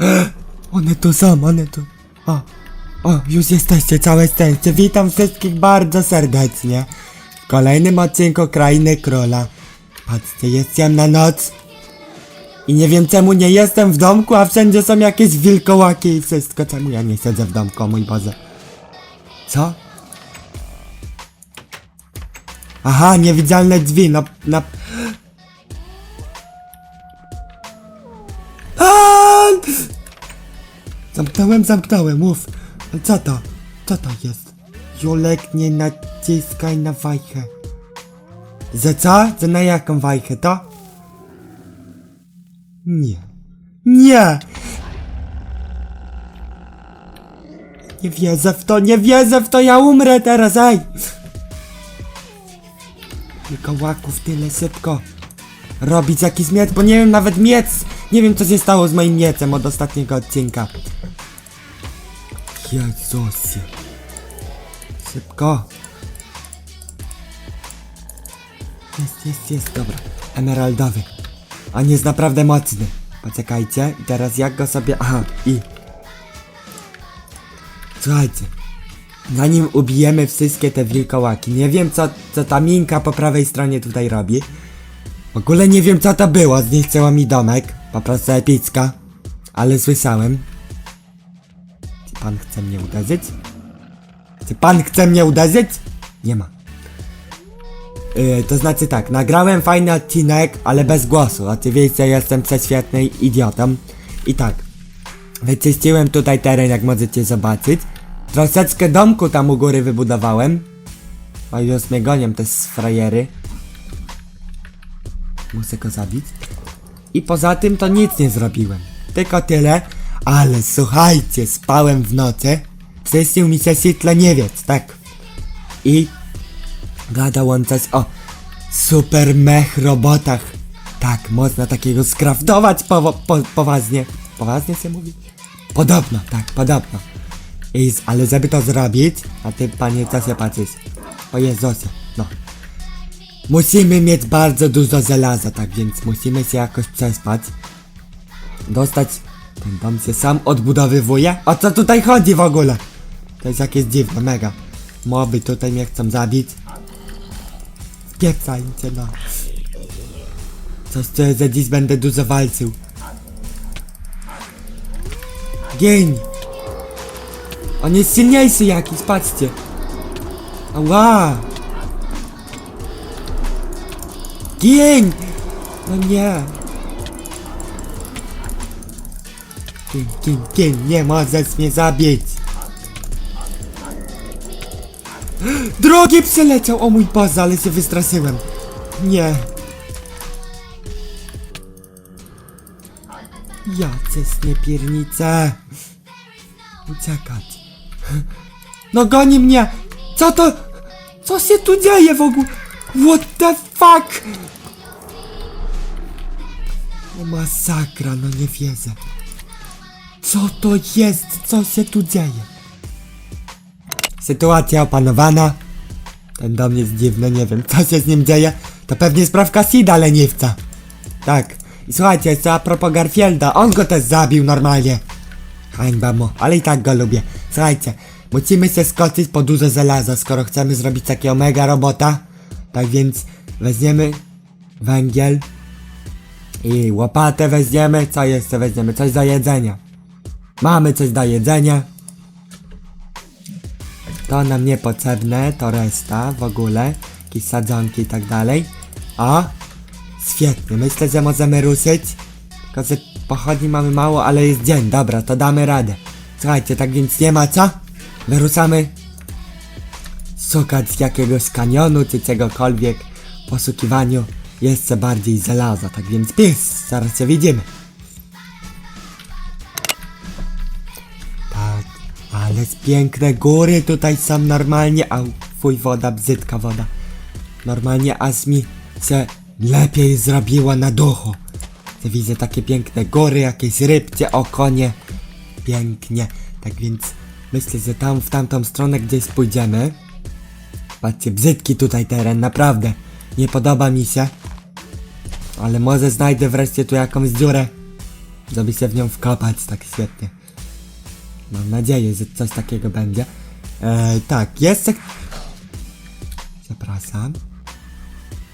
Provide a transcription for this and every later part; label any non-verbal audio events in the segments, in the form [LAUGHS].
[GASPS] One tu są, one tu. O, o, już jesteście, całe szczęście. Witam wszystkich bardzo serdecznie. W kolejnym odcinku Krainy Króla. Patrzcie, jest ciemna noc. I nie wiem czemu nie jestem w domku, a wszędzie są jakieś wilkołaki i wszystko. Czemu ja nie siedzę w domku, mój Boże? Co? Aha, niewidzialne drzwi, no, na... Zamknąłem, zamknąłem, mów. Co to? Co to jest? Julek, nie naciskaj na wajchę. Że co? Że na jaką wajchę, to? Nie. Nie! Nie wierzę w to, nie wierzę w to, ja umrę teraz, ej! Tylko łaków tyle szybko. Robić jakiś miec, bo nie wiem nawet miec. Nie wiem co się stało z moim miecem od ostatniego odcinka. Jezusie. Szybko. Jest, jest, jest, dobra. Emeraldowy. On jest naprawdę mocny. Poczekajcie. Teraz jak go sobie... Aha, i... Słuchajcie. Zanim ubijemy wszystkie te wilkołaki, nie wiem co, co ta minka po prawej stronie tutaj robi. W ogóle nie wiem co to było, zniszczyło mi domek. Po prostu epicka. Ale słyszałem. Pan chce mnie uderzyć? Czy pan chce mnie uderzyć? Nie ma. Yy, to znaczy tak, nagrałem fajny odcinek, ale bez głosu. Oczywiście jestem prześwietny idiotą. I tak, wyczyściłem tutaj teren, jak możecie zobaczyć. Troszeczkę domku tam u góry wybudowałem. O, już mnie gonią te frajery. Muszę go zabić. I poza tym to nic nie zrobiłem. Tylko tyle. Ale słuchajcie, spałem w nocy. Przyśnił mi się świetleniewiec, tak. I gadał on coś o super mech robotach. Tak, można takiego skraftować powo- po, poważnie. Poważnie się mówi? Podobno, tak, podobno. I, ale żeby to zrobić, a ty panie co się patrzysz? O Jezusie, no. Musimy mieć bardzo dużo żelaza, tak więc musimy się jakoś przespać. Dostać... Ten dom się sam odbudowywuje? O co tutaj chodzi w ogóle? To jest jakieś dziwne, mega. Moby tutaj mnie chcą zabić. Spieprzajcie no. Coś co za dziś będę dużo walczył. Gień! On jest silniejszy jakiś, patrzcie. Ała! Gień! No nie! Gień, gień, gień, nie możesz mnie zabić! Drogi przeleciał! O mój Boże, ale się wystraszyłem! Nie! Jace niepiernice! Uciekać! No goni mnie! Co to? Co się tu dzieje w ogóle? What the fuck? No masakra, no nie wierzę. Co to jest? Co się tu dzieje? Sytuacja opanowana. Ten dom jest dziwny, nie wiem [LAUGHS] co się z nim dzieje. To pewnie sprawka Sida leniwca. Tak. I słuchajcie, jeszcze a propos Garfielda, on go też zabił normalnie. Hańba mu, ale i tak go lubię. Słuchajcie, musimy się skoczyć po duże żelazo, skoro chcemy zrobić takiego mega robota. Tak więc weźmiemy węgiel i łopatę weźmiemy. Co jeszcze weźmiemy? Coś do jedzenia. Mamy coś do jedzenia. To nam niepotrzebne, to reszta w ogóle. Jakieś sadzonki i tak dalej. O! Świetnie, myślę, że możemy ruszyć. Tylko, że pochodni mamy mało, ale jest dzień. Dobra, to damy radę. Słuchajcie, tak więc nie ma co. Wyruszamy szukać jakiegoś kanionu czy czegokolwiek w poszukiwaniu jeszcze bardziej żelaza. Tak więc pies, zaraz się widzimy. Z piękne góry tutaj są normalnie. Au, fuj, woda, brzydka woda. Normalnie aż mi się lepiej zrobiło na duchu. Że Widzę takie piękne góry, jakieś rybcie, okonie. Pięknie. Tak więc myślę, że tam w tamtą stronę gdzieś pójdziemy. Patrzcie, brzydki tutaj teren, naprawdę. Nie podoba mi się. Ale może znajdę wreszcie tu jakąś dziurę. żeby się w nią wkopać tak świetnie. Mam nadzieję, że coś takiego będzie. E, tak, jest tak... Przepraszam.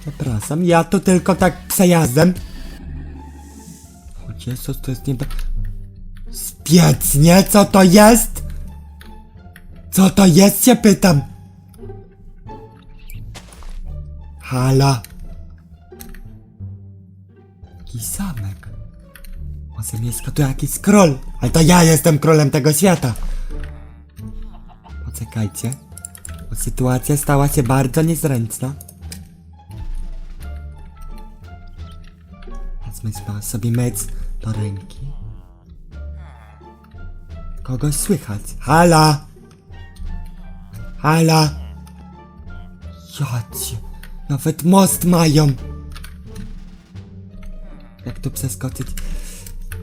Przepraszam, ja to tylko tak przejazdem. O Jezus, to jest niebe... Spiec, nie? Co to jest? Co to jest, się pytam. Halo? Jakiś mieszka tu jakiś król. Ale to ja jestem królem tego świata. Poczekajcie. Bo sytuacja stała się bardzo niezręczna. Wezmę sobie mecz do ręki. Kogoś słychać. Hala! Hala! Jacie, nawet most mają! Jak tu przeskoczyć?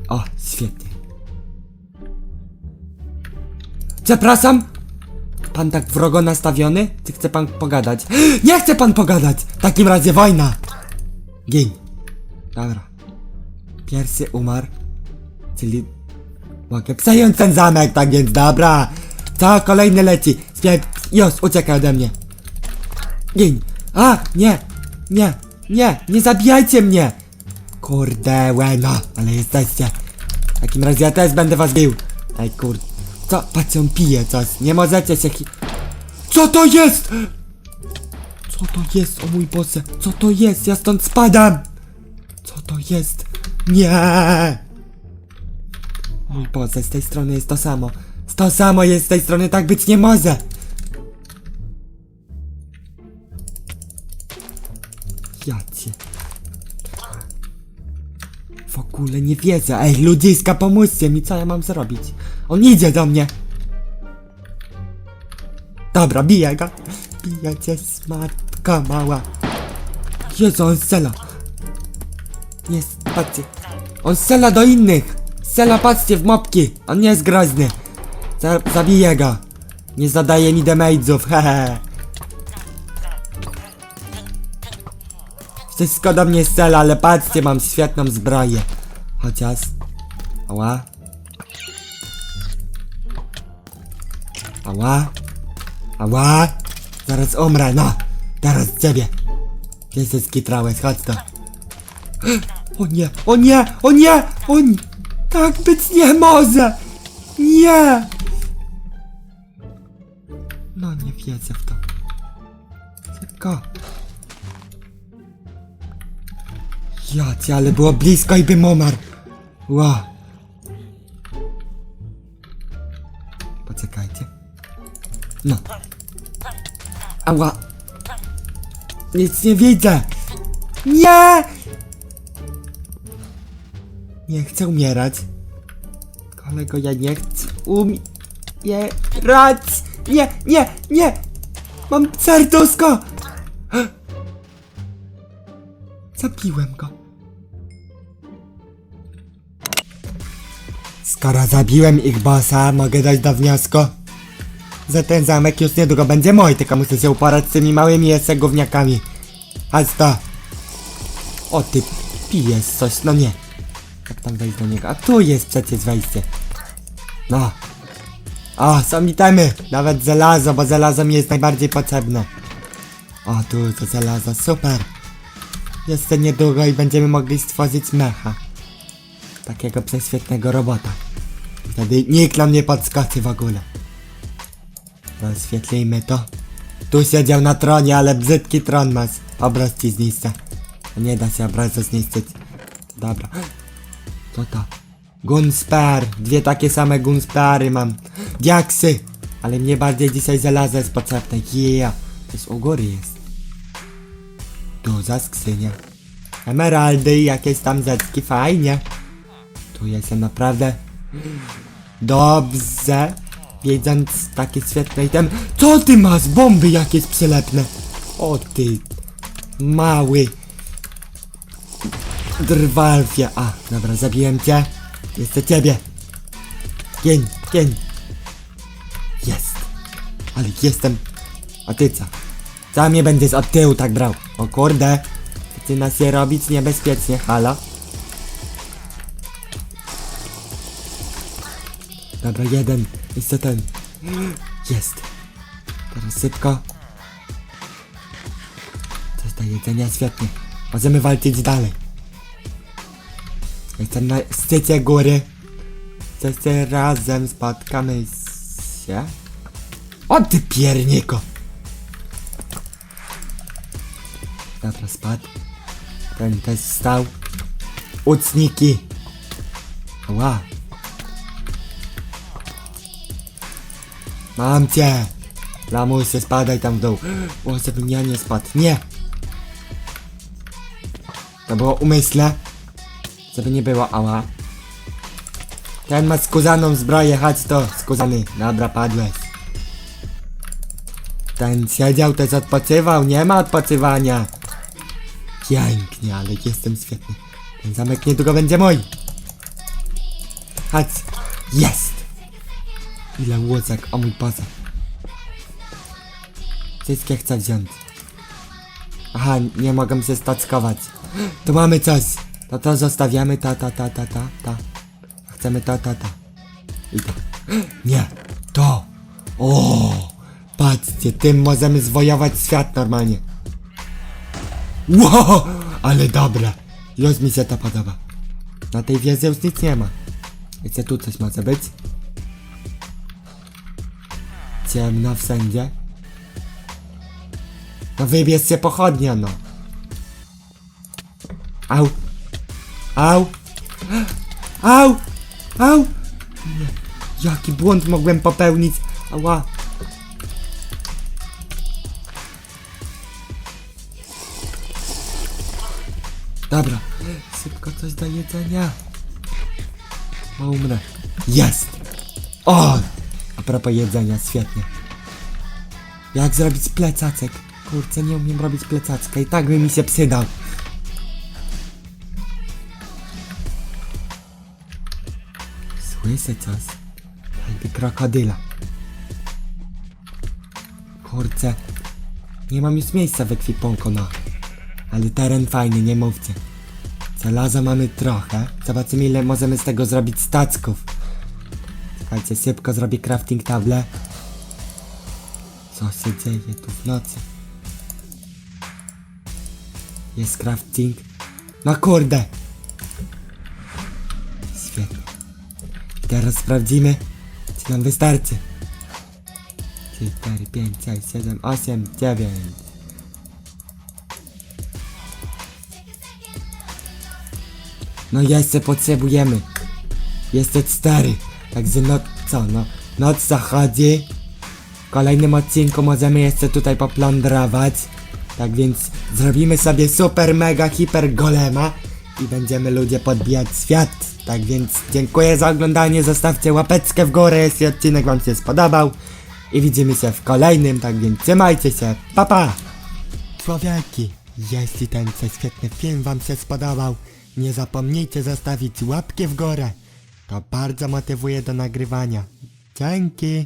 O, świetnie. Przepraszam! Pan tak wrogo nastawiony? Czy chce pan pogadać? [GASPS] Nie chce pan pogadać! W takim razie wojna! Gin. Dobra. Pierwszy umarł. Czyli... Mogę przejąć ten zamek, tak więc dobra! Co? Kolejny leci! Spiep... Już, uciekaj ode mnie! Gin! A! Nie! Nie! Nie! Nie zabijajcie mnie! Kurde, łeno, ale jesteście. W takim razie ja też będę was bił. Ej, kurde. Co? Patrz, on pije coś. Nie możecie się. Co to jest? Co to jest, o mój Boże? Co to jest? Ja stąd spadam! Co to jest? Nie! Mój Boże, z tej strony jest to samo. To samo jest z tej strony, tak być nie może! Ogóle nie wiedzę. Ej, ludziska, pomóżcie mi, co ja mam zrobić? On idzie do mnie. Dobra, biję go. Biję cię, smatka mała. Jezu, on strzela. Nie, patrzcie. On strzela do innych. Strzela, patrzcie, w mopki. On nie jest groźny. Za zabiję go. Nie zadaje mi damage'ów, [LAUGHS] hehe. Wszystko do mnie strzela, ale patrzcie, mam świetną zbroję. Chociaż... Ała. Ała. Ała. Zaraz umrę, no. Teraz ciebie. Gdzie się skitrałeś, chodź to. [GASPS] O nie, o nie, o nie, o nie. Tak być nie może. Nie. No nie wierzę w to. Szybko. Jacie, ale było blisko i bym umarł. Ła. Poczekajcie. No. Ała. Nic nie widzę. Nie! Nie chcę umierać. Kolego, ja nie chcę umierać. Nie, nie, nie! Mam serduszko! [GASPS] Zabiłem go. Skoro zabiłem ich bossa, mogę dojść do wniosku, że ten zamek już niedługo będzie mój, tylko muszę się uporać z tymi małymi jeszcze gówniakami. Chodź to. O ty pijesz coś, no nie. Jak tam wejść do niego? A tu jest przecież wejście. No. O, są itemy. Nawet żelazo, bo żelazo mi jest najbardziej potrzebne. O, tu to żelazo, super. Jeszcze niedługo i będziemy mogli stworzyć mecha. Takiego prześwietnego robota. Wtedy nikt nam nie podskoczy w ogóle. Rozświetlimy to. Tu siedział na tronie, ale brzydki tron masz. Obraz ci zniszczę. Nie da się obrazu zniszczyć. Dobra. Co to? Gunsper. Dwie takie same gunspery mam. Diaksy. Ale mnie bardziej dzisiaj żelazo jest potrzebne. Yeah. To jest u góry jest. Duża skrzynia. Emeraldy i jakieś tam zetki, fajnie. Tu jestem naprawdę dobrze, wiedząc takie świetne item. Co ty masz? Bomby jakieś przylepne. O ty, mały drwalfie. A, dobra, zabiłem cię. Jeszcze ciebie. Gień, gień. Jest. Ale jestem. A ty co? Co mnie będziesz od tyłu tak brał? O kurde. Zaczyna się robić niebezpiecznie, halo? Dobra, jeden. Jeszcze ten. Jest. Teraz szybko. Coś do jedzenia, świetnie. Możemy walczyć dalej. Jestem na szczycie góry. Wszyscy razem spotkamy się. O ty pierniko! Dobra, spadł. Ten też stał. Ucniki! Ła! Mam cię! Lamusy, spadaj tam w dół. O, żebym ja nie spadł. Nie! To było umyślne. Żeby nie było, ała. Ten ma skuzaną zbroję, chodź to, skuzany. Dobra, padłeś. Ten siedział, też odpoczywał, nie ma odpoczywania. Pięknie, ale jestem świetny. Ten zamek niedługo będzie mój. Chodź. Jest! Ile łódek, o mój Boże. Wszystkie chcę wziąć. Aha, nie mogę się stackować. [GASPS] Tu mamy coś. To to zostawiamy, ta, ta, ta, ta, ta, ta. Chcemy ta, ta, ta. I to. [GASPS] Nie, to. O, patrzcie, tym możemy zwojować świat normalnie. Wow, ale dobre. Już mi się to podoba. Na tej wieży już nic nie ma. Jeszcze tu coś może być. Ciemno wszędzie. No wybierz się pochodnia, no. Au. Au. Au. Au. Jaki błąd mogłem popełnić? Ała. Dobra. Szybko coś do jedzenia. Bo umrę. Jest. O! A propos jedzenia, świetnie. Jak zrobić plecacek? Kurczę, nie umiem robić plecacka i tak by mi się przydał. Słyszę coś. Jakby krokodyla. Kurczę. Nie mam już miejsca w ekwipunku, no. Ale teren fajny, nie mówcie. Żelaza mamy trochę. Zobaczymy ile możemy z tego zrobić stacków. Słuchajcie, szybko zrobię crafting table. Co się dzieje tu w nocy? Jest crafting. No kurde! Świetnie. Teraz sprawdzimy, czy nam wystarczy. 3, 4, 5, 6, 7, 8, 9. No jeszcze potrzebujemy. Jeszcze cztery. Także no co, no. Zachodzi. W kolejnym odcinku możemy jeszcze tutaj poplądrować. Tak więc zrobimy sobie super mega hiper golema i będziemy ludzie podbijać świat. Tak więc dziękuję za oglądanie, zostawcie łapeczkę w górę, jeśli odcinek wam się spodobał. I widzimy się w kolejnym, tak więc trzymajcie się, pa pa! Człowieki, jeśli ten prześwietny film wam się spodobał, nie zapomnijcie zostawić łapki w górę. To bardzo motywuje do nagrywania. Dzięki!